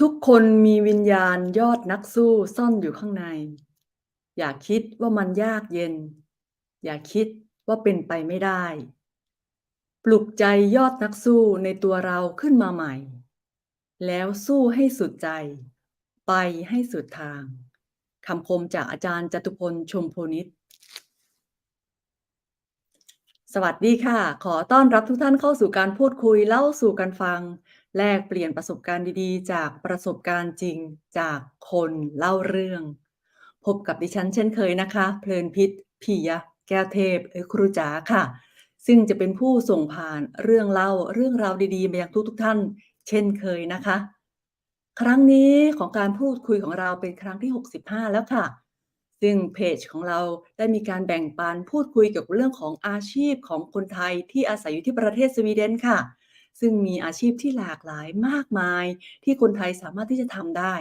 ทุกคนมีวิญญาณยอดนักสู้ซ่อนอยู่ข้างใน อย่าคิดว่ามันยากเย็น อย่าคิดว่าเป็นไปไม่ได้ ปลุกใจยอดนักสู้ในตัวเราขึ้นมาใหม่ แล้วสู้ให้สุดใจ ไปให้สุดทางคำคมจากอาจารย์จตุพลชมโพนิตสวัสดีค่ะ ขอต้อนรับทุกท่านเข้าสู่การพูดคุยเล่าสู่กันฟัง แลกเปลี่ยนประสบการณ์ดีๆ จากประสบการณ์จริงจากคนเล่าเรื่อง พบกับดิฉันเช่นเคยนะคะ เพลินพิษพิยะ แก้วเทพหรือครูจ๋าค่ะ ซึ่งจะเป็นผู้ส่งผ่านเรื่องเล่าเรื่องราวดีๆมายังทุกๆท่าน เช่นเคยนะคะ ครั้งนี้ของการพูดคุยของเราเป็นครั้งที่ 65 แล้วค่ะ ซึ่งเพจของเราได้มีการแบ่งปันพูดคุยเกี่ยวกับเรื่องของอาชีพของคนไทยที่อาศัยอยู่ที่ประเทศสวีเดนค่ะ ซึ่งมีอาชีพที่หลากหลายมากมาย ที่คนไทยสามารถที่จะทำได้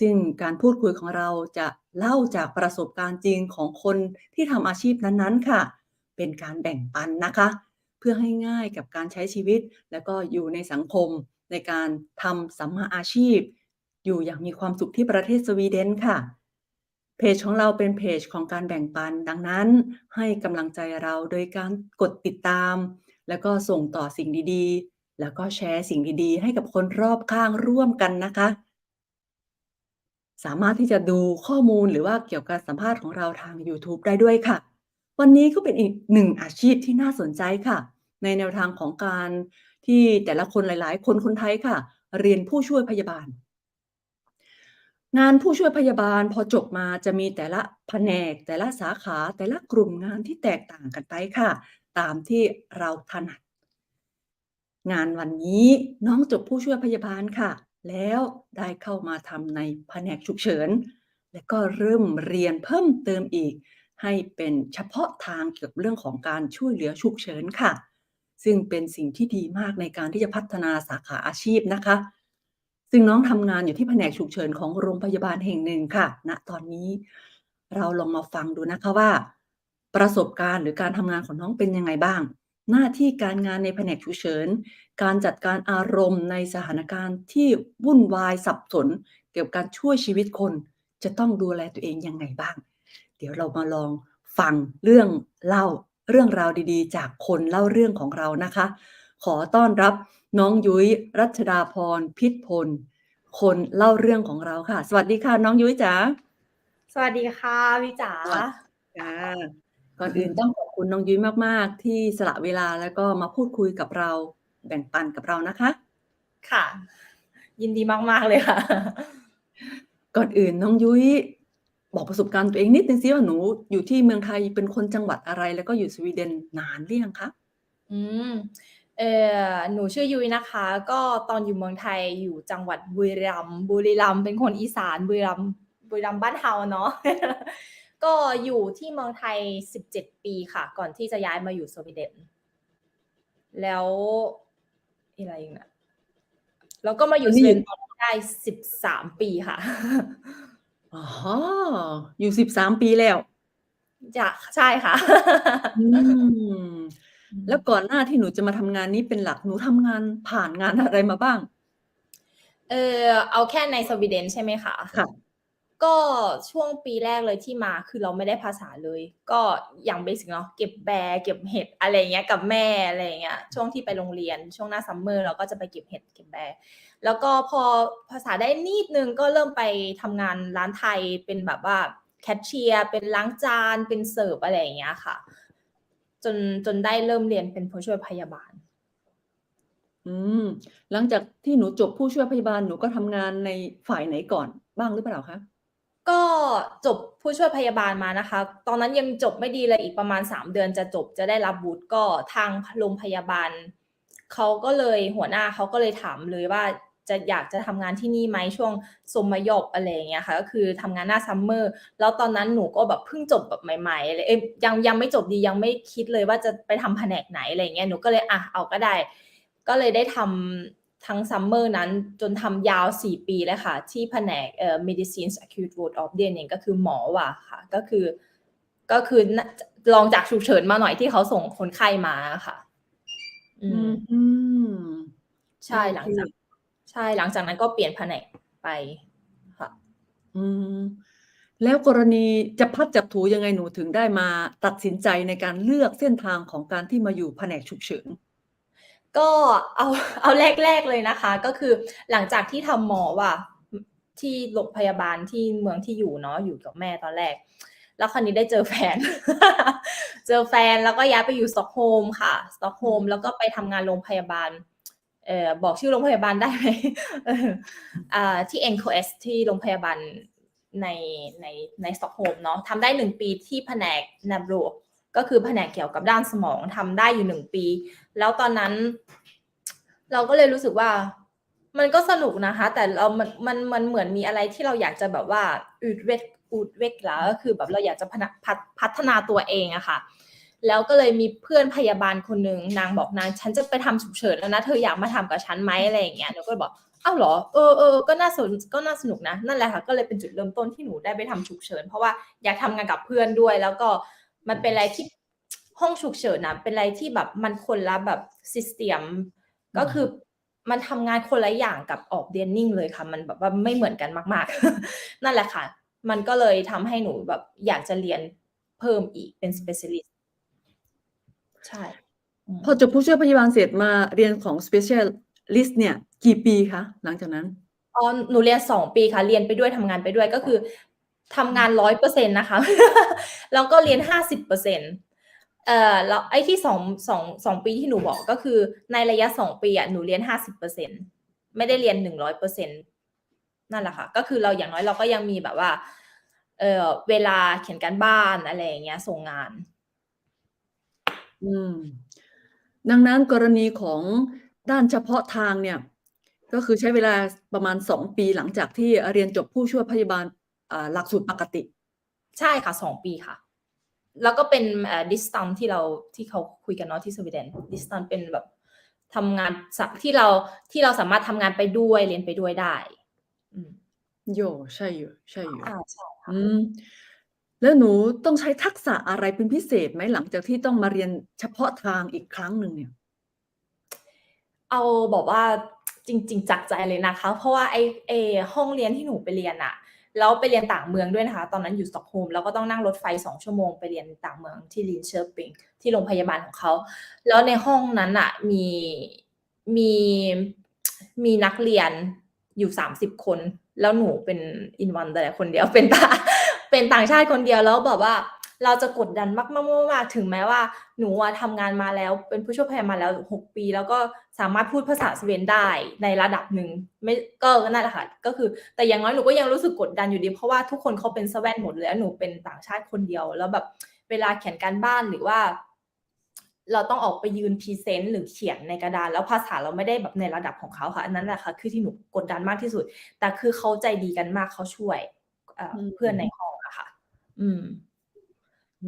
ซึ่งการพูดคุยของเราจะเล่าจากประสบการณ์จริงของคนที่ทำอาชีพนั้นๆค่ะ เป็นการแบ่งปันนะคะ เพื่อให้ง่ายกับการใช้ชีวิต และก็อยู่ในสังคมในการทำสัมมาอาชีพ อยู่อย่างมีความสุขที่ประเทศสวีเดนค่ะเพจของเราเป็นเพจของการแบ่งปัน ดังนั้นให้กำลังใจเราโดยการกดติดตาม แล้วก็ส่งต่อสิ่งดีๆ แล้วก็แชร์สิ่งดีๆ ให้กับคนรอบข้างร่วมกันนะคะ สามารถที่จะดูข้อมูลหรือว่าเกี่ยวกับสัมภาษณ์ของเราทางยูทูบได้ด้วยค่ะ วันนี้ก็เป็นอีกหนึ่งอาชีพที่น่าสนใจค่ะ ในแนวทางของการที่แต่ละคนหลายๆ คนคนไทยค่ะ เรียนผู้ช่วยพยาบาล งานผู้ช่วยพยาบาลพอจบมาจะมีแต่ละแผนก แต่ละสาขาแต่ละกลุ่มงานที่แตกต่างกันไปค่ะ ตามที่เราถนัด งานวันนี้น้องจบผู้ช่วยพยาบาลค่ะ แล้วได้เข้ามาทำในแผนกฉุกเฉิน และก็เริ่มเรียนเพิ่มเติมอีก ให้เป็นเฉพาะทางเกี่ยวกับเรื่องของการช่วยเหลือฉุกเฉินค่ะ ซึ่งเป็นสิ่งที่ดีมากในการที่จะพัฒนาสาขาอาชีพนะคะ ซึ่งน้องทำงานอยู่ที่แผนกฉุกเฉินของโรงพยาบาลแห่งหนึ่งค่ะณตอนนี้เราลองมาฟังดูนะคะว่า ประสบการณ์หรือการทำงานของน้องเป็นยังไงบ้าง หน้าที่การงานในแผนกฉุกเฉิน การจัดการอารมณ์ในสถานการณ์ที่วุ่นวายสับสน เกี่ยวกับการช่วยชีวิตคน จะต้องดูแลตัวเองยังไงบ้าง เดี๋ยวเรามาลองฟังเรื่องเล่าเรื่องราวดีๆ จากคนเล่าเรื่องของเรานะคะ ขอต้อนรับน้องยุ้ยรัชดาพรพิษพล คนเล่าเรื่องของเราค่ะ สวัสดีค่ะ น้องยุ้ยจ๋าสวัสดีค่ะพี่จ๋าค่ะ ก่อนอื่นต้องขอบคุณน้องยุ้ยมาก ๆ ที่สละเวลาแล้วก็มาพูดคุยกับเราแบ่งปันกับเรานะคะ ค่ะ ยินดีมาก ๆ เลยค่ะ ก่อนอื่นน้องยุ้ยบอกประสบการณ์ตัวเองนิดนึงสิว่าหนูอยู่ที่เมืองไทยเป็นคนจังหวัดอะไร แล้วก็อยู่สวีเดนนานหรือยังคะอืมเอ่อหนูชื่อยุ้ยนะคะ ก็ตอนอยู่เมืองไทยอยู่จังหวัดบุรีรัมย์บุรีรัมย์เป็นคนอีสานบุรีรัมย์บุรีรัมย์บ้านเฮาเนาะ ก็อยู่ที่เมืองไทย 17 ปีค่ะ ก่อนที่จะย้ายมาอยู่สวีเดน แล้วอะไรอีกนะแล้วก็มาอยู่ตอนสนี้วีอเดยู่นตอนนี้ได้ 13 ปีค่ะอ๋ออยู่ 13 ปีแล้วจะใช่ค่ะอืมอืแล้วมก่อนหน้าที่หนูจะมาทำงานนี้เป็นหลักหนูทำงานผ่านงานอะไรมาบ้าง?เอ่อเอาแค่ในสวีเดนใช่ไหมคะ?ค่ะ ก็ช่วงปีแรกเลยที่มาคือเราไม่ได้ภาษาเลย ก็อย่างเบสิกเนาะเก็บแบร์เก็บเห็ดอะไรเงี้ยกับแม่อะไรเงี้ยช่วงที่ไปโรงเรียนช่วงหน้า Summer เราก็จะไปเก็บเห็ดเก็บแบร์แล้วก็พอภาษาได้นิดนึงก็เริ่มไปทำงานร้านไทยเป็นแบบว่าแคชเชียร์เป็นล้างจานเป็นเสิร์ฟอะไรอย่างเงี้ยค่ะ จนจนได้เริ่มเรียนเป็นผู้ช่วยพยาบาล อืมหลังจากที่หนูจบผู้ช่วยพยาบาลหนูก็ทำงานในฝ่ายไหนก่อนบ้างหรือเปล่าคะ? ก็จบผู้ช่วยพยาบาลมานะคะ ตอนนั้นยังจบไม่ดีเลยอีกประมาณ 3 เดือนจะจบจะได้รับวุฒิก็ทางโรงพยาบาลเขาก็เลยหัวหน้าเขาก็เลยถามเลยว่าจะอยากจะทำงานที่นี่ไหม?ช่วงสมยบอะไรอย่างเงี้ยค่ะก็คือทำงานหน้า Summer แล้วตอนนั้นหนูก็แบบเพิ่งจบแบบใหม่ๆเลยยังยังไม่จบดียังไม่คิดเลยว่าจะไปทำแผนกไหนอะไรเงี้ยหนูก็เลยอะเอาก็ได้ ก็เลยได้ทำ ทั้ง Summer นั้นจนทำยาว 4 ปีเลยค่ะ ที่แผนกเอ่อ Medicins Acute Ward Avdelning ก็คือหมอวาร์ดค่ะ ก็คือก็คือนจรองจากฉุกเฉินมาหน่อยที่เขาส่งคนไข้มาอะค่ะ อือืมมใช่โอหลัเคงจาก ใช่หลังจากนั้นก็เปลี่ยนแผนกไปค่ะ อืมแล้วกรณีจะพลัดจับผลูยังไงหนูถึงได้มาตัดสินใจในการเลือกเส้นทางของการที่มาอยู่แผนกฉุกเฉิน? ก็เอาเอาแรก ๆเลยนะคะ ก็คือหลังจากที่ทำหมออะอที่โรงพยาบาลที่เมืองที่อยู่เนาะอยู่กับแม่ตอนแรก แล้วคราวนี้ได้เจอแฟน เจอแฟนแล้วก็ย้ายไปอยู่สต็อกโฮล์มค่ะสต็อกโฮล์มแล้วก็ไปทำงานโรงพยาบาลเอ่อบอกชื่อโรงพยาบาลได้ไหม?เอออ่าที่ NKS ที่โรงพยาบาลในในในสต็อกโฮล์มเนาะทำได้1ปีที่แผนก Neuro ก็คือแผนกเกี่ยวกับด้านสมองทำได้อยู่1ปี แล้วตอนนั้น เราก็เลยรู้สึกว่า มันก็สนุกนะคะ แต่เรามันมันมันเหมือนมีอะไรที่เราอยากจะแบบว่า utveck utveckla ก็คือแบบเราอยากจะพัฒพัฒนาตัวเองอะค่ะ แล้วก็เลยมีเพื่อนพยาบาลคนหนึ่งนางบอก"นางฉันจะไปทำฉุกเฉินแล้วนะเธออยากมาทำกับฉันไหม?"อะไรอย่างเงี้ยหนูก็เลยบอก"อ้าวเหรอ?เออๆก็น่าสนก็น่าสนุกนะ"นั่นแหละค่ะ ก็เลยเป็นจุดเริ่มต้นที่หนูได้ไปทำฉุกเฉิน เพราะว่าอยากทำงานกับเพื่อนด้วย แล้วก็ มันเป็นอะไรที่ห้องฉุกเฉินน่ะเป็นอะไรที่แบบมันคนละแบบ system อืก็คือมมันทำงานคนละอย่างกับออก training เลยค่ะ มันแบบว่าไม่เหมือนกันมาก ๆ นั่นแหละค่ะ มันก็เลยทำให้หนูแบบอยากจะเรียนเพิ่มอีกเป็น specialist ใช่อืมพอจบผู้ช่วยพยาบาลเสร็จมาเรียนของ specialist เนี่ย กี่ปีคะหลังจากนั้น?อ๋อหนูเรียน2ปีค่ะ เรียนไปด้วยทำงานไปด้วยก็คือ ทำงาน100%นะคะ แล้วก็เรียน50%เอ่อแล้วไอ้ที่2 2 2ปีที่หนูบอกก็คือในระยะ2ปีอะหนูเรียน50%ไม่ได้เรียน100%นั่นแหละค่ะ ก็คือเราอย่างน้อยเราก็ยังมีแบบว่า เอ่อเวลาเขียนการบ้านอะไรอย่างเงี้ยส่งงาน อืม ดังนั้นกรณีของด้านเฉพาะทางเนี่ย ก็คือใช้เวลาประมาณ2ปีหลังจากที่เรียนจบผู้ช่วยพยาบาลอ่า หลักสูตรปกติ ใช่ค่ะ2ปีค่ะ แล้วก็เป็นเอ่อ distance ที่เราที่เขาคุยกันเนาะที่สวีเดน distance เป็นแบบทำงานสที่เราที่เราสามารถทำงานไปด้วยเรียนไปด้วยได้อืมโย่ใช่อยู่ใช่อยู่อาใช่ค่ะอืมแล้วหนูต้องใช้ทักษะอะไรเป็นพิเศษไหมหลังจากที่ต้องมาเรียนเฉพาะทางอีกครั้งหนึ่งเนี่ย?เอาแบบว่าจริง ๆจากใจเลยนะคะ เพราะว่าไอ้ไอ้ห้องเรียนที่หนูไปเรียนน่ะ แล้วไปเรียนต่างเมืองด้วยนะคะ ตอนนั้นอยู่สตอกโฮล์มแล้วก็ต้องนั่งรถไฟ2ชั่วโมงไปเรียนต่างเมืองที่ลินเชอร์ปิงที่โรงพยาบาลของเขา แล้วในห้องนั้นน่ะมีมีมีนักเรียนอยู่30คน แล้วหนูเป็นอินวันแต่คนเดียวเป็นต่างเป็นต่างชาติคนเดียวแล้วแบบว่า เราจะกดดันมากๆๆๆถึงแม้ว่าหนูอะทำงานมาแล้ว เป็นผู้ช่วยพยาบาลมาแล้ว 6 ปี แล้วก็สามารถพูดภาษาสวีเดนได้ในระดับหนึ่งไม่ก็นั่นแหละค่ะก็คือ แต่อย่างน้อยหนูก็ยังรู้สึกกดดันอยู่ดี เพราะว่าทุกคนเขาเป็นสแว่นหมดเลยแล้วหนูเป็นต่างชาติคนเดียว แล้วแบบเวลาเขียนการบ้านหรือว่าเราต้องออกไปยืนพรีเซนต์หรือเขียนในกระดานแล้วภาษาเราไม่ได้แบบในระดับของเขาค่ะ อันนั้นแหละค่ะ คือที่หนูกดดันมากที่สุด แต่คือเขาใจดีกันมากเขาช่วยเอ่ออืเพื่อนในมห้องอะค่ะ อืมอื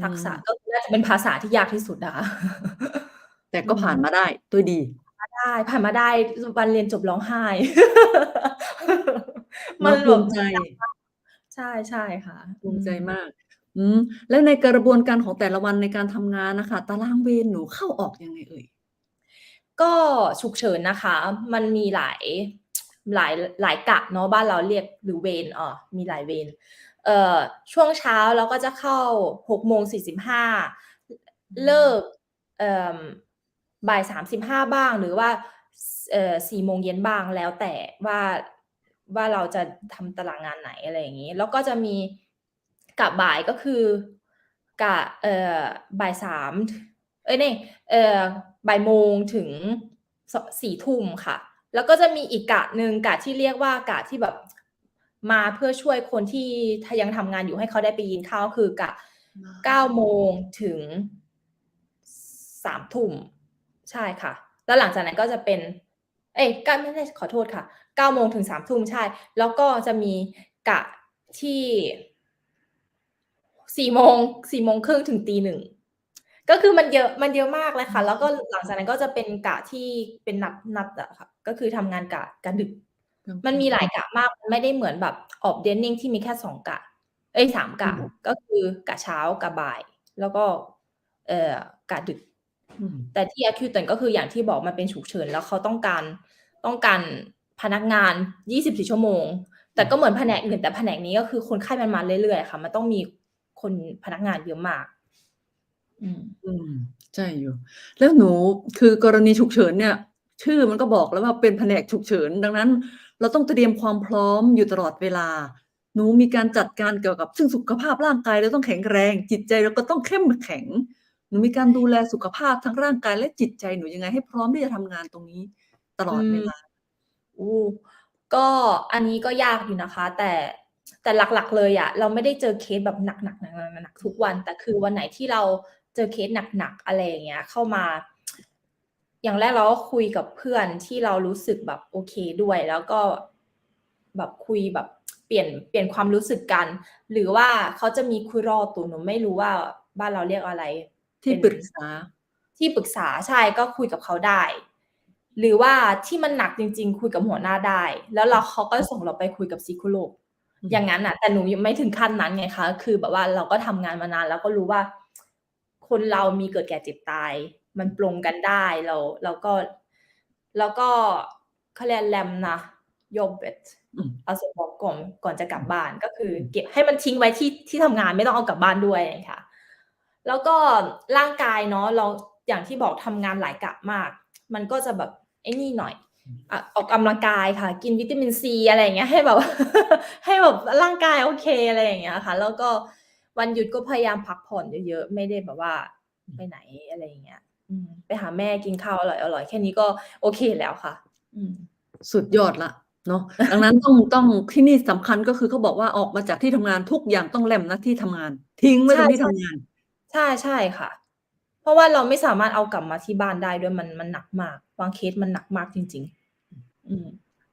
ทักษะมก็คือน่าจะเป็นภาษาที่ยากที่สุดนะคะแต่อืก็ผ่านมมาได้ด้วยดีผ่านมาได้ผ่านมาได้วันเรียนจบร้องไห้เนมัาะนภูแบบมิใจยากมากใช่ใช่ค่ะภูอืมิใจมมาก อืมแล้วในกระบวนการของแต่ละวันในการทำงานน่ะค่ะตารางเวรหนูเข้าออกยังไงเอ่ย?ก็ฉุกเฉินนะคะ มันมีหลายหลายหลายกะเนาะบ้านเราเรียกหรือเวรอ่ามีหลายเวรเอ่อ ช่วงเช้าเราก็จะเข้า6:45 เลิกมเอ่อบ่าย 35 บ้างหรือว่าสเอ่อ4โมงเย็นบ้างแล้วแต่ว่าว่าเราจะทำตารางงานไหนอะไรอย่างงี้ แล้วก็จะมีกะบ่ายก็คือกะเอ่อบ่าย3ถเอ๊ยนี่เอ่อบ่ายโมงถึงส4ทุ่มค่ะ แล้วก็จะมีอีกกะหนึ่งกะที่เรียกว่ากะที่แบบ มาเพื่อช่วยคนที่ถ้ายังทำงานอยู่ให้เขาได้ไปกินข้าวคือกะอ๋9โมองถึง3ทุ่มใช่ค่ะ แล้วหลังจากนั้นก็จะเป็น เอ๊ย9ไม่ใช่ขอโทษค่ะ9โมงถึง3ทุ่มใช่ แล้วก็จะมีกะที่4โมง4โมงครึ่งถึง1:00ก็คือมันเยอะมันเยอะมากเลยอืค่ะ แล้วก็มหลังจากนั้นก็จะเป็นกะที่เป็นนัดนัดอะค่ะ ก็คือทำงานกะกะดึกกลาง มันคืนมีหลายกะมาก มันไม่ได้เหมือนแบบออก training ที่มีแค่2กะ เอ๊ย3อืกะมก็คือกะเช้ากะบ่าย แล้วก็ เอ่อกะดึกอืมแต่ที่ Acute ก็คืออย่างที่บอกมันเป็นฉุกเฉิน แล้วเขาต้องการต้องการพนักงาน 24 ชั่วโมง แต่ก็เหมือนแผนกอื่นแต่แผนกนี้ก็คือคนไข้มันมาเรื่อยๆค่ะ มันต้องมีคนพนักงานเยอะมาก อืม อืม ใช่อยู่ แล้วหนูคือกรณีฉุกเฉินเนี่ย ชื่อมันก็บอกแล้วว่าเป็นแผนกฉุกเฉิน ดังนั้น เราต้องเตรียมความพร้อมอยู่ตลอดเวลา หนูมีการจัดการเกี่ยวกับซึ่งสุขภาพร่างกายเราต้องแข็งแรง จิตใจเราก็ต้องเข้มแข็ง หนูมีการดูแลสุขภาพทั้งร่างกายและจิตใจหนูยังไงให้พร้อมที่จะทำงานตรงนี้ตลอดเวลา?อู้ก็อันนี้ก็ยากอยู่นะคะ แต่แต่หลักๆ เลยอะเราไม่ได้เจอเคสแบบหนักๆๆๆๆทุกวัน แต่คือวันไหนที่เราเจอเคสหนักๆอะไรอย่างเงี้ย เข้ามา อย่างแรกเราก็คุยกับเพื่อนที่เรารู้สึกแบบโอเคด้วย แล้วก็แบบคุยแบบเปลี่ยนเปลี่ยนความรู้สึกกัน หรือว่าเขาจะมีคุยรอตุหนูไม่รู้ว่าบ้านเราเรียกอะไร ที่เป็นปรึกษา ที่ปรึกษาใช่ก็คุยกับเขาได้ หรือว่าที่มันหนักจริง ๆ คุยกับหัวหน้าได้ แล้วเราเขาก็ส่งเราไปคุยกับ psychologist อืมอย่างงั้นน่ะ แต่หนูยังไม่ถึงขั้นนั้นไงคะ คือแบบว่าเราก็ทำงานมานานแล้วก็รู้ว่า คนเรามีเกิดแก่เจ็บตาย มันปลงกันได้เราเราก็ แล้วก็เขาเรียก lämna jobbet อืม alltså bakom ก่อนจะกลับบ้านก็คืออืมเก็บให้มันทิ้งไว้ที่ที่ทำงานไม่ต้องเอากลับบ้านด้วยอย่างเงี้ยค่ะ แล้วก็ร่างกายเนาะเราอย่างที่บอกทำงานหลายกะมาก มันก็จะแบบไอ้นี่หน่อยอืมอ่าออกกำลังกายค่ะ กินวิตามินซีอะไรอย่างเงี้ยให้แบบ ให้แบบร่างกายโอเคอะไรอย่างเงี้ยค่ะ แล้วก็วันหยุดก็พยายามพักผ่อนเยอะๆไม่ได้แบบว่าอืไปมไหนอะไรอย่างเงี้ย อืม ไปหาแม่กินข้าวอร่อย ๆ แค่นี้ก็โอเคแล้วค่ะ อืม สุดยอดแล้วเนาะ ดังนั้นต้อง ต้อง ที่นี่สำคัญ ก็คือเขาบอกว่า ออกมาจากที่ทำงานทุกอย่างต้องแล่มณที่ทำงาน ทิ้งไว้ใชตรงที่่ทำงานๆใช่ๆค่ะ เพราะว่าเราไม่สามารถเอากลับมาที่บ้านได้ด้วย มัน มันหนักมาก บางเคสมันหนักมากจริง ๆ อืม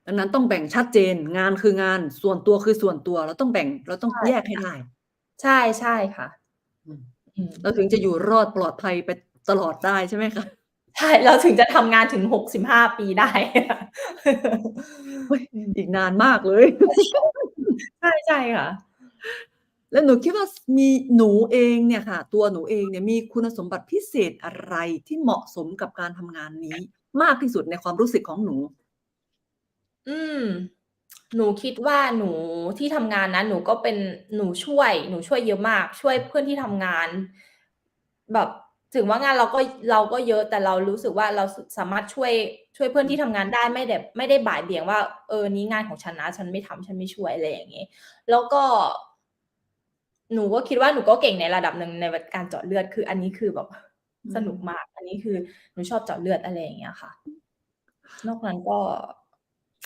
ดังนั้นต้องแบ่งชัดเจน งานคืองาน ส่วนตัวคือส่วนตัว เราต้องแบ่ง เราต้องใช่แยกให้ค่ะ ได้ ใช่ๆค่ะ อืม อืม เราถึงจะอยู่รอดปลอดภัยไป ตลอดได้ใช่ไหมคะ?ใช่เราถึงจะทำงานถึง65ปีได้เฮ้ยอีกนานมากเลย ใช่ใช่ค่ะ แล้วหนูคิดว่าสมีหนูเองเนี่ยค่ะ ตัวหนูเองเนี่ยมีคุณสมบัติพิเศษอะไรที่เหมาะสมกับการทำงานนี้ มากที่สุดในความรู้สึกของหนู?อืม หนูคิดว่าหนูที่ทำงานนะหนูก็เป็นหนูช่วย หนูช่วยเยอะมาก ช่วยเพื่อนที่ทำงาน แบบ ถึงว่างานเราก็เราก็เยอะแต่เรารู้สึกว่าเราสสามารถช่วยช่วยเพื่อนที่ทำงานได้ไม่แบบไม่ได้บ่ายเบี่ยงว่าเออนี้งานของฉันนะฉันไม่ทำฉันไม่ช่วยอะไรอย่างงี้แล้วก็ หนูก็คิดว่าหนูก็เก่งในระดับหนึ่งในวการเจาะเลือดคือ อันนี้คือแบบอืสนุกมมาก อันนี้คือหนูชอบเจาะเลือดอะไรอย่างเงี้ยค่ะ นอกนั้นก็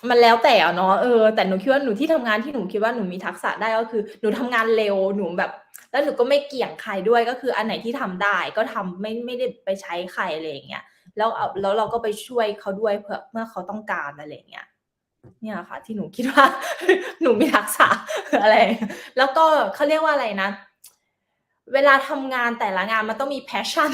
มันแล้วแต่อะเนาะเออแต่หนูคิดว่าหนูที่ทำงานที่หนูคิดว่าหนูมีทักษะได้ก็คือ หนูทำงานเร็วหนูแบบ แล้วหนูก็ไม่เกี่ยงใครด้วยก็คืออันไหนที่ทำได้ก็ทำไม่ไม่ได้ไปใช้ใครอะไรอย่างเงี้ยแล้วเอาแล้วเราก็ไปช่วยเขาด้วยเผื่อเมื่อเขาต้องการอะไรอย่างเงี้ยเนี่ยค่ะ ที่หนูคิดว่า หนูมีทักษะอะไร แล้วก็เขาเรียกว่าอะไรนะ เวลาทำงานแต่ละงานมันต้องมี passion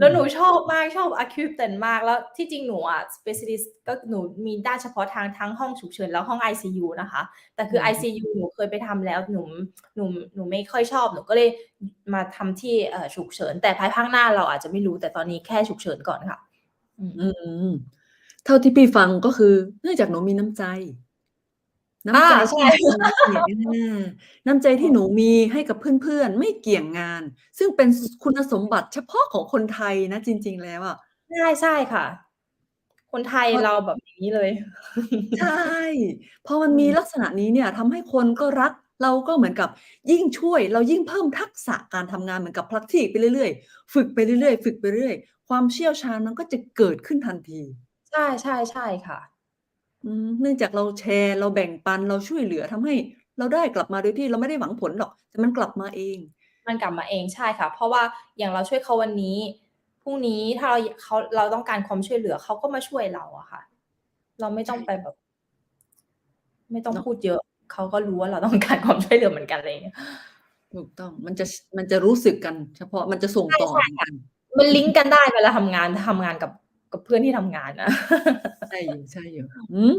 แล้วหนูมชอบมากชอบ equipment มากแล้วที่จริงหนูอะ specialist ก็หนูมีด้านเฉพาะทางทั้งห้องฉุกเฉินและห้อง ICU นะคะ แต่คือือม ICU หนูเคยไปทำแล้วหนูหนูหนูไม่ค่อยชอบหนูก็เลยมาทำที่เอ่อฉุกเฉิน แต่ภายภาคหน้าเราอาจจะไม่รู้แต่ตอนนี้แค่ฉุกเฉินก่อนค่ะ อืมอืมเท่าที่พี่ฟังก็คือเนื่องจากหนูมีน้ำใจ น้ำอาใจใชที่่อาน้ำใจที่หนูมีให้กับเพื่อนๆ ไม่เกี่ยงงาน ซึ่งเป็นสคุณสมบัติเฉพาะของคนไทยนะ จริง ๆ แล้วอะใช่ใช่ค่ะ คนไทยเพราะเราแบบอย่างงี้เลย ใช่พอมัอืนมีมลักษณะนี้เนี่ยทำให้คนก็รักเราก็เหมือนกับยิ่งช่วย เรายิ่งเพิ่มทักษะการทำงานเหมือนกับ practice ไปเรื่อยๆ ฝึกไปเรื่อยๆ ฝึกไปเรื่อยๆความเชี่ยวชาญมันก็จะเกิดขึ้นทันที ใช่ๆๆค่ะ อืม เนื่องจากเราแชร์ เราแบ่งปัน เราช่วยเหลือ ทำให้เราได้กลับมาโดยที่เราไม่ได้หวังผลหรอก แต่มันกลับมาเอง มันกลับมาเอง ใช่ค่ะ เพราะว่าอย่างเราช่วยเขาวันนี้ พรุ่งนี้ถ้าเรายเขา เราต้องการความช่วยเหลือ เขาก็มาช่วยเราอะค่ะ เราไม่ใชต้อง่ไปแบบ ไม่ต้องเนาะพูดเยอะ เขาก็รู้ว่าเรา ต้องการ ความช่วยเหลือเหมือนกัน อะไรอย่างเงี้ย ถูกต้อง มันจะ ช มันจะรู้สึกกันเฉพาะ มันจะส่งใช่ ต่อใช่เหมือนค่ะ กัน มันลิงก์กันได้เวลาทำงาน ทำงานกับ กับเพื่อนที่ทำงานนะใช่อยู่ๆอืม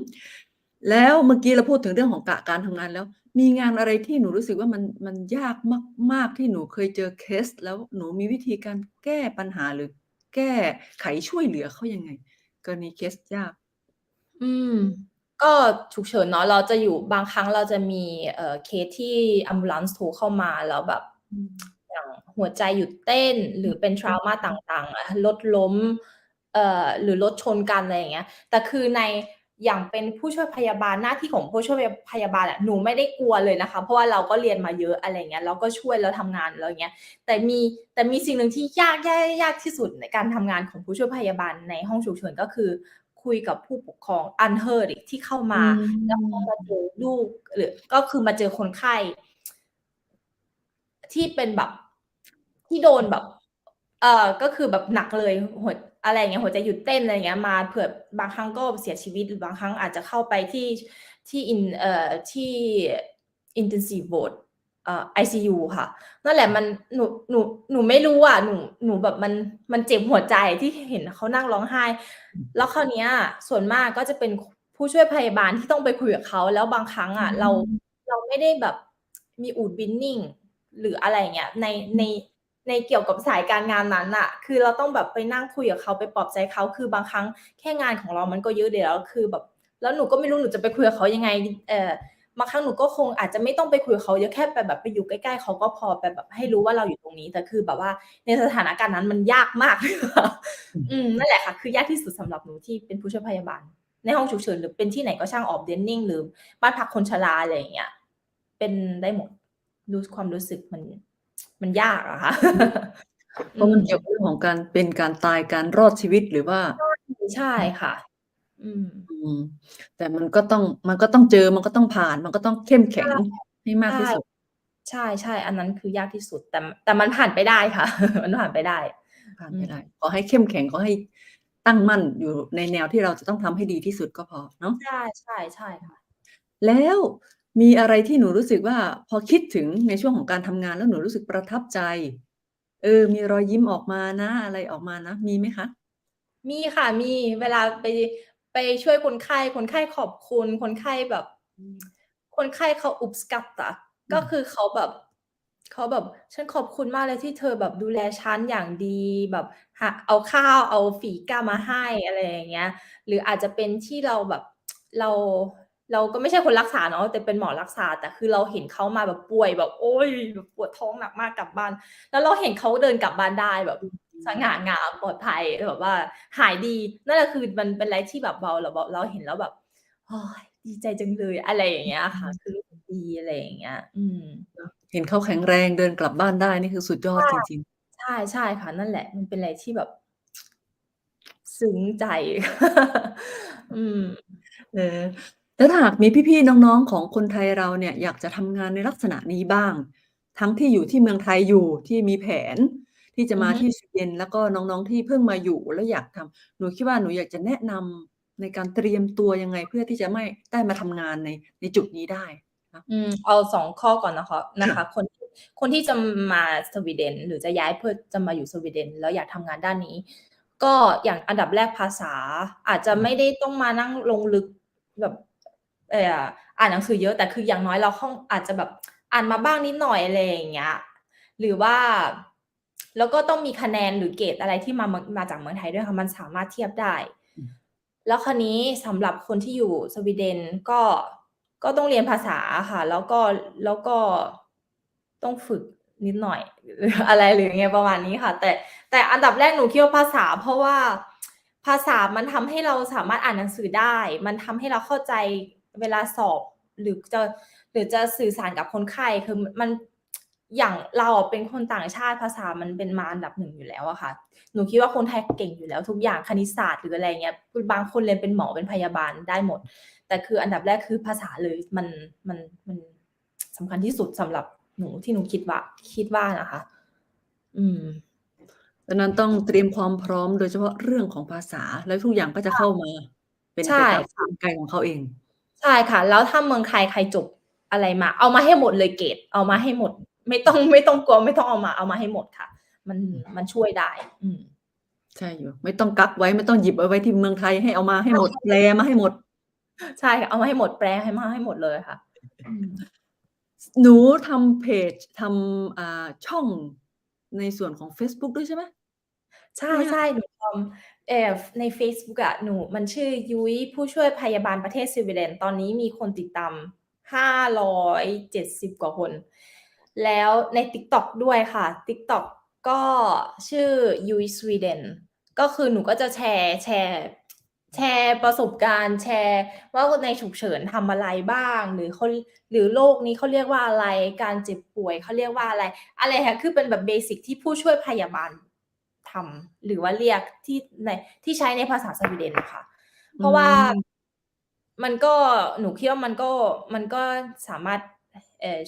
แล้วเมื่อกี้เราพูดถึงเรื่องของกะการทำงานแล้ว มีงานอะไรที่หนูรู้สึกว่ามันมันยากมาก ๆ ที่หนูเคยเจอเคส แล้วหนูมีวิธีการแก้ปัญหาหรือ แก้ไขช่วยเหลือเขายังไง?กรณีเคสยาก อืม ก็ฉุกเฉินเนาะเราจะอยู่บางครั้งเราจะมีเอ่อเคสที่ Ambulance โทรเข้ามาแล้วแบบอืมอย่างหัวใจหยุดเต้นหรือเป็น trauma ต่างๆอะรถล้ม เอ่อหรือรถชนกันอะไรอย่างเงี้ย แต่คือในอย่างเป็นผู้ช่วยพยาบาลหน้าที่ของผู้ช่วยพยาบาลอะหนูไม่ได้กลัวเลยนะคะ เพราะว่าเราก็เรียนมาเยอะอะไรเงี้ยเราก็ช่วยเราทำงานแล้วอย่างเงี้ยแต่มีแต่มีสิ่งหนึ่งที่ยากยากยากที่สุดในการทำงานของผู้ช่วยพยาบาลในห้องฉุกเฉินก็คือ คุยกับผู้ปกครอง unheard อีกที่เข้ามาแล้วก็มาเจอลูกหรือ ก็คือมาเจอคนไข้ ที่เป็นแบบที่โดนแบบ เอ่อก็คือแบบหนักเลยหัว อะไรเงี้ยหัวใจหยุดเต้นอะไรเงี้ยมาเผื่อบางครั้งก็เสียชีวิตหรือบางครั้งอาจจะเข้าไปที่ที่อินเอ่อที่ Intensive Ward เอ่อ ICU ค่ะ นั่นแหละมันหนูหนูหนูไม่รู้อะหนูหนูแบบมันมันเจ็บหัวใจที่เห็นเขานั่งร้องไห้ แล้วคราวเนี้ยส่วนมากก็จะเป็นผู้ช่วยพยาบาลที่ต้องไปคุยกับเขาแล้วบางครั้งอือะเราเราไม่ได้แบบมีอูฐบินนิ่งหรืออะไรเงี้ยในใน ในเกี่ยวกับสายการงานนั้นน่ะคือเราต้องแบบไปนั่งคุยกับเขาไปปลอบใจเขาคือบางครั้งแค่งานของเรามันก็เยอะอยู่แล้วคือแบบ แล้วหนูก็ไม่รู้หนูจะไปคุยกับเขายังไง เอ่อบางครั้งหนูก็คงอาจจะไม่ต้องไปคุยกับเขาเยอะแค่ไปแบบไปอยู่ใกล้ๆเขาก็พอไปแบบให้รู้ว่าเราอยู่ตรงนี้ แต่คือแบบว่าในสถานการณ์นั้นมันยากมาก อืมอืมนั่นแหละค่ะ คือยากที่สุดสำหรับหนูที่เป็นผู้ช่วยพยาบาล ในห้องฉุกเฉินหรือเป็นที่ไหนก็ช่าง Obtaining หรือบ้านพักคนชราอะไรอย่างเงี้ยเป็นได้หมดรู้ความรู้สึกมัน มันยากอะค่ะเพอืราะมันมเกี่ยวกับเรื่องของการเป็นการตายการรอดชีวิตหรือว่าใช่ใช่ค่ะ อืม อืม แต่มันก็ต้องมันก็ต้องเจอมันก็ต้องผ่าน มันก็ต้องเข้มแขใช็ง่ให้มาใชกที่่สุด ใช่ๆอันนั้นคือยากที่สุด แต่ แต่มันผ่านไปได้ค่ะ มันผ่านไปได้ ผ่านอืไปม ได้ขอให้เข้มแข็งขอให้ตั้งมั่นอยู่ในแนวที่เราจะต้องทำให้ดีที่สุดก็พอเนาะ ใช่ๆใช่ค่ะ แล้ว มีอะไรที่หนูรู้สึกว่าพอคิดถึงในช่วงของการทำงานแล้วหนูรู้สึกประทับใจ เออ มีรอยยิ้มออกมานะ อะไรออกมานะ มีไหมคะ?มีค่ะ มี เวลาไป ไปช่วยคนไข้ คนไข้ขอบคุณ คนไข้แบบ อืม คนไข้เขา uppskatta อืก็ม คือเขาแบบ เขาแบบ"ฉันขอบคุณมากเลยที่เธอแบบดูแลฉันอย่างดี"แบบหา เอาข้าว เอาฝีก้ามาให้ อะไรอย่างเงี้ย หรืออาจจะเป็นที่เราแบบ เรา เราก็ไม่ใช่คนรักษาเนาะแต่เป็นหมอรักษา แต่คือเราเห็นเขามาแบบป่วยแบบโอ๊ยแบบปวดท้องหนักมากกลับบ้าน แล้วเราเห็นเขาเดินกลับบ้านได้แบบอืมสง่างามปลอดภัยแบบว่า หายดีนั่นแหละคือมันเป็นอะไรที่แบบเราเราแบบเราเห็นแล้วแบบโอ๊ยดีใจจังเลยอะไรอย่างเงี้ยอค่ะืมคือรู้สึกดีอะไรอย่างเงี้ย อืมเนาะเห็นเขาแข็งแรงเดินกลับบ้านได้นี่คือสุดยอดจริงๆ ใช่ใช่ๆค่ะ นั่นแหละ มันเป็นอะไรที่แบบ ซึ้งใจ อืมเออ แล้วถ้าหากมีพี่ๆน้องๆของคนไทยเราเนี่ยอยากจะทำงานในลักษณะนี้บ้าง ทั้งที่อยู่ที่เมืองไทยอยู่ที่มีแผนที่จะอือมาฮึ ที่สวีเดน แล้วก็น้องๆที่เพิ่งมาอยู่แล้วอยากทำ หนูคิดว่าหนูอยากจะแนะนำในการเตรียมตัวยังไง เพื่อที่จะไม่ ได้มาทำงานใน ในจุดนี้ได้คะ?อืม เอา 2 ข้อก่อนนะคะนะค่คะะคนที่คนที่จะมาสวีเดน หรือจะย้ายเพื่อจะมาอยู่สวีเดน แล้วอยากทำงานด้านนี้ ก็อย่างอันดับแรกภาษาอาจจะอืไม่มได้ต้องมานั่งลงลึกแบบ เอ่ออ่านหนังสือเยอะแต่คืออย่างน้อยเราค่อนอาจจะแบบอ่านมาบ้างนิดหน่อยอะไรอย่างเงี้ยหรือว่า แล้วก็ต้องมีคะแนนหรือเกรดอะไรที่มามมาจากเมืองไทยด้วยค่ะมันสามารถเทียบได้ แล้วคราวนี้สำหรับคนที่อยู่สวีเดนก็ก็ต้องเรียนภาษาค่ะ แล้วก็แล้วก็ต้องฝึกนิดหน่อยอะไรหรือยังไงประมาณนี้ค่ะ แต่แต่อันดับแรกหนูคิดว่าภาษา เพราะว่าภาษามันทำให้เราสามารถอ่านหนังสือได้ มันทำให้เราเข้าใจ เวลาสอบหรือจะหรือจะสื่อสารกับคนไข้คือมันอย่างเราเป็นคนต่างชาติภาษามันเป็นมาอันดับ1อยู่แล้วอะค่ะ หนูคิดว่าคนไทยเก่งอยู่แล้วทุกอย่างคณิตศาสตร์หรืออะไรเงี้ยบางคนเรียนเป็นหมอเป็นพยาบาลได้หมด แต่คืออันดับแรกคือภาษาเลยมันมันมันสำคัญที่สุดสำหรับหนูที่หนูคิดว่า คิดว่านะคะ อืมดังนั้นต้องเตรียมความพร้อมโดยเฉพาะเรื่องของภาษาแล้วทุกอย่างก็จะเข้ามา เป็นไปตามกลไกของเขาเอง ใช่ค่ะ แล้วถ้าเมืองไทยใครจบอะไรมา เอามาให้หมดเลยเกรดเอามาให้หมด ไม่ต้องไม่ต้องกลัวไม่ต้องเอามาเอามาให้หมดค่ะ มันอืมมันช่วยได้ อืมใช่อยู่ ไม่ต้องกักไว้ไม่ต้องหยิบเอาไว้ที่เมืองไทยให้เอามาให้หมดแปลมาให้หมด ใช่ค่ะเอามาให้หมดแปลให้มาให้หมดเลยค่ะอืมสหนูทำเพจทำอ่าช่องในส่วนของเฟซบุ๊กด้วยใช่ไหม?ใชใช่ไหมคะ?่ๆหนูทำ เออในเฟซบุ๊กอะหนู มันชื่อยุ้ยผู้ช่วยพยาบาลประเทศสวีเดนตอนนี้มีคนติดตาม570กว่าคน แล้วใน TikTok ด้วยค่ะ TikTok ก็ชื่อยุ้ยสวีเดนก็คือหนูก็จะแชร์แชร์ แชร์ประสบการณ์แชร์ว่าในฉุกเฉินทำอะไรบ้าง หรือเขาหรือโรคนี้เขาเรียกว่าอะไรการเจ็บป่วยเขาเรียกว่าอะไร อะไรค่ะคือเป็นแบบเบสิกที่ผู้ช่วยพยาบาล ทำหรือว่าเรียกที่ในที่ใช้ในภาษาสวีเดนนะคะ เพราะว่าอืมมันก็หนูคิดว่ามันก็มันก็สามารถเอ่อ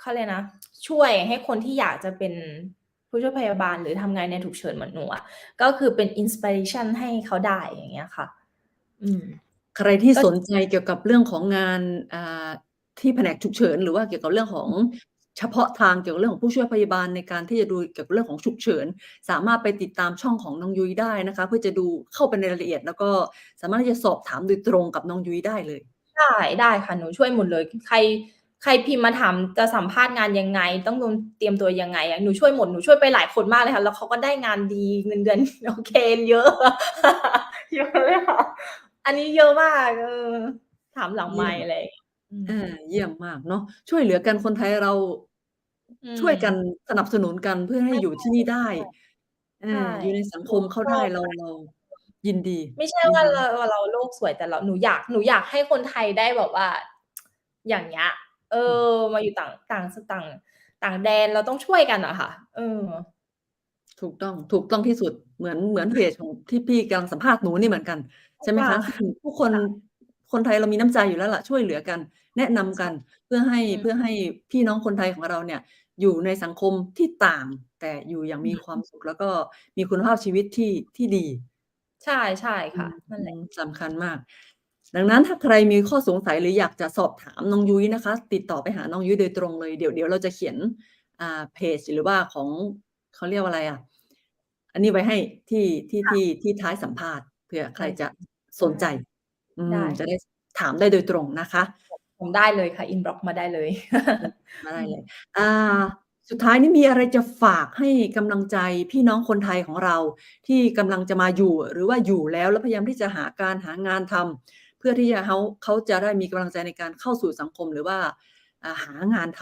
เขาเรียกนะ ช่วยให้คนที่อยากจะเป็นผู้ช่วยพยาบาลหรือทำงานในฉุกเฉินเหมือนหนูอะก็คือเป็นอินสปิเรชันให้เขาได้อย่างเงี้ยค่ะ อืม ใครที่ก็สนใจเกี่ยวกับเรื่องของงานอ่าที่แผนกฉุกเฉิน หรือว่าเกี่ยวกับเรื่องของ เฉพาะทางเกี่ยวกับเรื่องของผู้ช่วยพยาบาลในการที่จะดูเกี่ยวกับเรื่องของฉุกเฉิน สามารถไปติดตามช่องของน้องยุ้ยได้นะคะ เพื่อจะดูเข้าไปในรายละเอียด แล้วก็สามารถที่จะสอบถามโดยตรงกับน้องยุ้ยได้เลย ได้ได้ค่ะหนูช่วยหมดเลย ใครใครพิมพ์มาถามจะสัมภาษณ์งานยังไง ต้องเตรียมตัวยังไงอะหนูช่วยหมดหนูช่วยไปหลายคนมากเลยค่ะแล้วเขาก็ได้งานดีเงินเดือนโอเคเยอะเยอะเลยค่ะอันนี้เยอะมากเออถามหลังไม่อะไรอย่างเงี้ย อืม อา เยี่ยมมากเนาะ ช่วยเหลือกัน คนไทยเรา อืช่วยกัม น สนับสนุนกันเพื่อให้ใช่อยู่ที่นี่ได้ใช่อาอยู่ในสังหคนูมเข้าชได้อบเรา ค่ะ เรา ยินดี ไม่ใช่ยินว่าดี เราเราโลกสวย แต่เรา หนูอยาก หนูอยากให้คนไทยได้แบบว่า อย่างเงี้ย เออืม อ มาอยู่ต่าง ต่าง ส ต่าง ต่างแดน เราต้องช่วยกันอะค่ะ เออ ถูกต้อง ถูกต้องที่สุด เหมือน เหมือนเพจของที่พี่กำลังสัมภาษณ์หนูนี่เหมือนกัน ใช่ไหมค่ะ คะ ซึ่ง ทุกคน ค่ะ คนไทยเรามีน้ำใจอยู่แล้วล่ะช่วยเหลือกัน แนะนำกัใช่นเพื่อให้อืมเพื่อให้พี่น้องคนไทยของเราเนี่ยอยู่ในสังคมที่ต่าง แต่อยู่อย่างอืมีมความสุขแล้วก็มีคุณภาพชีวิตที่ที่ดี ใช่ใช่อืค่ะมนั่นแหละสำคัญมาก ดังนั้นถ้าใครมีข้อสงสัยหรืออยากจะสอบถามน้องยุ้ยนะคะ ติดต่อไปหาน้องยุ้ยโดยตรงเลยเดี๋ยวเดี๋ยวเราจะเขียนอ่าเพจหรือว่าของเขาเรียกว่าอะไรอะอันนี้ไว้ให้ที่ที่ค่ะที่ที่ท้ายสัมภาษณ์เผื่อใครโอเคจะสนใจอื ได้มจะได้ถามได้โดยตรงนะคะ ผมได้เลยค่ะ อินบล็อกมาได้เลยอืมมาอืได้มเลยอ่าสุดท้ายนี้มีอะไรจะฝากให้กำลังใจพี่น้องคนไทยของเรา ที่กำลังจะมาอยู่ หรือว่าอยู่แล้วแล้วพยายามที่จะหาการหางานทำเพื่อที่จะเขาเขาจะได้มีกำลังใจในการเข้าสู่สังคมหรือว่าอ่าหางานท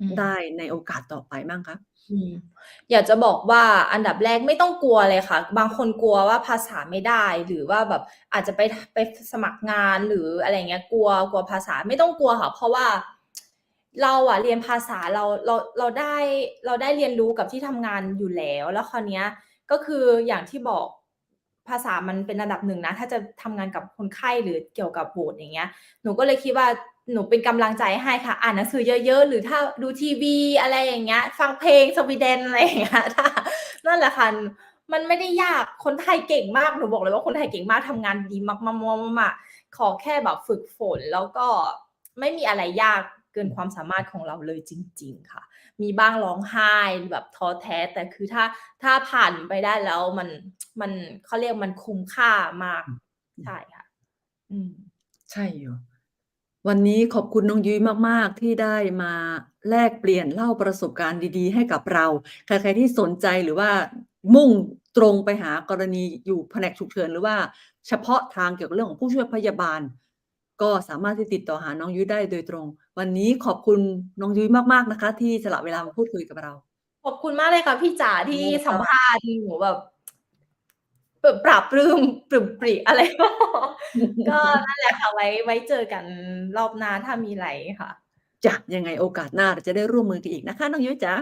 อืำมได้ในโอกาสต่อไปบ้างคะ?อืม อยากจะบอกว่าอันดับแรกไม่ต้องกลัวเลยค่ะ บางคนกลัวว่าภาษาไม่ได้ หรือว่าแบบอาจจะไปไปสมัครงานหรืออะไรเงี้ยกลัวกลัวภาษาไม่ต้องกลัวค่ะ เพราะว่าเราอะเรียนภาษาเราเราเราได้เราได้เรียนรู้กับที่ทำงานอยู่แล้ว แล้วคราวเนี้ยก็คืออย่างที่บอกภาษามันเป็นอันดับ1นะ ถ้าจะทำงานกับคนไข้หรือเกี่ยวกับวอร์อย่างเงี้ย หนูก็เลยคิดว่า หนูเป็นกำลังใจให้ค่ะ อ่านหนังสือเยอะๆ หรือถ้าดูทีวีอะไรอย่างเงี้ย ฟังเพลงสวีเดนอะไรอย่างเงี้ยถ้านั่นแหละค่ะมันไม่ได้ยากคนไทยเก่งมากหนูบอกเลยว่าคนไทยเก่งมากทำงานดีมากๆๆขอแค่แบบฝึกฝนแล้วก็ไม่มีอะไรยากเกินความสามารถของเราเลยจริง ๆ ค่ะ มีบ้างร้องไห้แบบท้อแท้ แต่คือถ้าถ้าผ่านไปได้แล้วมันมันเขาเรียกมันคุ้มค่ามากใช่ค่ะ อืม ใช่อยู่ วันนี้ขอบคุณน้องยุ้ยมาก ๆ ที่ได้มาแลกเปลี่ยนเล่าประสบการณ์ดี ๆ ให้กับเรา ใคร ๆ ที่สนใจหรือว่ามุ่งตรงไปหากรณีอยู่แผนกฉุกเฉินหรือว่าเฉพาะทางเกี่ยวกับเรื่องของผู้ช่วยพยาบาล ก็สามารถที่ติดต่อหาน้องยุ้ยได้โดยตรง วันนี้ขอบคุณน้องยุ้ยมาก ๆ นะคะ ที่สละเวลามาพูดคุยกับเรา ขอบคุณมากเลยค่ะพี่จ๋าที่สัมภาษณ์หนูแบบ ปลาบปลื้มปริ่มปริ่อะไร ก็นั่นแหละค่ะไว้ไว้เจอกันรอบหน้าถ้ามีอะไรค่ะจ้ะยังไงโอกาสหน้าเราจะได้ร่วมมือกันอีกนะคะน้องยุ้ยจ๋า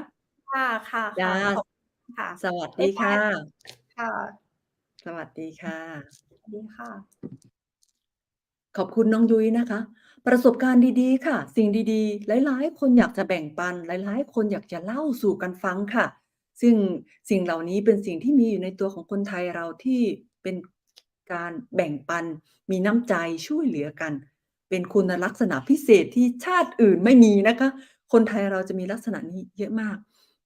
ค่ะค่ะจ้ะค่ะขอบคุณค่ะ สวัสบ๊าดียบาค่ยะค่ะ สวัสดีค่ะสวัสดีค่ะ ขอบคุณน้องยุ้ยนะคะ ประสบการณ์ดีๆ ค่ะ สิ่งดีๆ หลาย ๆ คนอยากจะแบ่งปัน หลาย ๆ คนอยากจะเล่าสู่กันฟังค่ะ ซึ่งสิ่งเหล่านี้เป็นสิ่งที่มีอยู่ในตัวของคนไทยเราที่เป็นการแบ่งปัน มีน้ำใจช่วยเหลือกัน เป็นคุณลักษณะพิเศษที่ชาติอื่นไม่มีนะคะ คนไทยเราจะมีลักษณะนี้เยอะมาก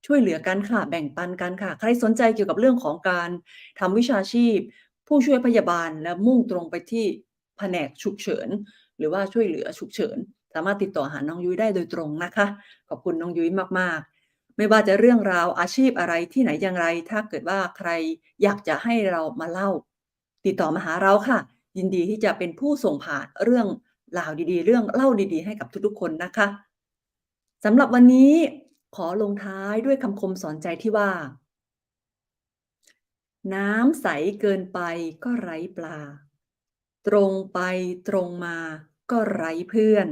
ช่วยเหลือกันค่ะ แบ่งปันกันค่ะ ใครสนใจเกี่ยวกับเรื่องของการทำวิชาชีพ ผู้ช่วยพยาบาลและมุ่งตรงไปที่แผนกฉุกเฉิน หรือว่าช่วยเหลือฉุกเฉิน สามารถติดต่อหาน้องยุ้ยได้โดยตรงนะคะ ขอบคุณน้องยุ้ยมากๆ ไม่ว่าจะเรื่องราวอาชีพอะไรที่ไหนอย่างไร ถ้าเกิดว่าใครอยากจะให้เรามาเล่า ติดต่อมาหาเราค่ะ ยินดีที่จะเป็นผู้ส่งผ่านเรื่องราวดีๆ เรื่องเล่าดีๆ ให้กับทุกๆคนนะคะสำหรับวันนี้ขอลงท้ายด้วยคำคมสอนใจที่ว่า น้ำใสเกินไปก็ไร้ปลา ตรงไปตรงมาก็ไร้เพื่อน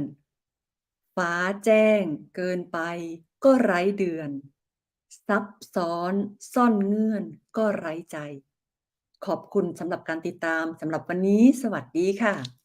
ฟ้าแจ้งเกินไป ก็ไร้เดือน ซับซ้อนซ่อนเงื่อน ก็ไร้ใจ ขอบคุณสำหรับการติดตามสำหรับวันนี้ สวัสดีค่ะ